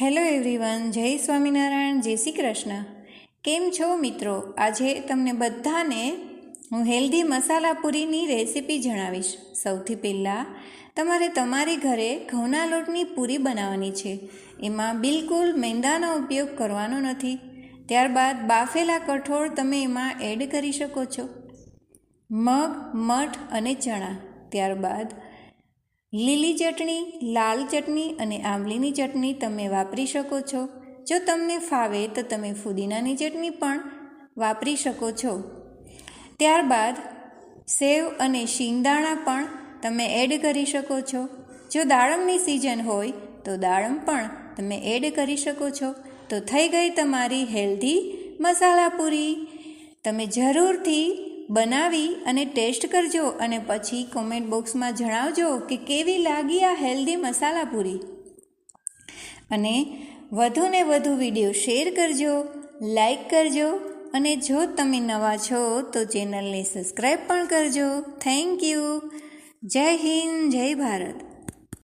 Hello everyone, જય સ્વામિનારાયણ, જય શ્રી કૃષ્ણ. કેમ છો મિત્રો? આજે તમને બધાને હું હેલ્ધી મસાલા પૂરીની રેસીપી જણાવીશ. સૌથી પહેલાં તમારે તમારી ઘરે ઘઉંના લોટની પૂરી બનાવવાની છે. એમાં બિલકુલ મેંદાનો ઉપયોગ કરવાનો નથી. ત્યારબાદ બાફેલા કઠોળ તમે એમાં એડ કરી શકો છો. મગ, મઠ અને ચણા. ત્યારબાદ લીલી ચટણી, લાલ ચટણી અને આંબલીની ચટણી તમે વાપરી શકો છો. જો તમને ફાવે તો તમે ફુદીનાની ચટણી પણ વાપરી શકો છો. ત્યારબાદ સેવ અને શિંગદાણા પણ તમે એડ કરી શકો છો. જો દાડમની સિઝન હોય તો દાડમ પણ તમે એડ કરી શકો છો. તો થઈ ગઈ તમારી હેલ્ધી મસાલા પૂરી. તમે જરૂરથી બનાવી અને ટેસ્ટ કરજો અને પછી કોમેન્ટ બોક્સમાં જણાવજો કે કેવી લાગી આ હેલ્ધી મસાલા પૂરી. અને વધુને વધુ વીડિયો શેર કરજો લાઈક કરજો અને જો તમે નવા છો તો ચેનલને સબસ્ક્રાઈબ પણ કરજો. થેન્ક યુ જય હિન્દ, જય ભારત.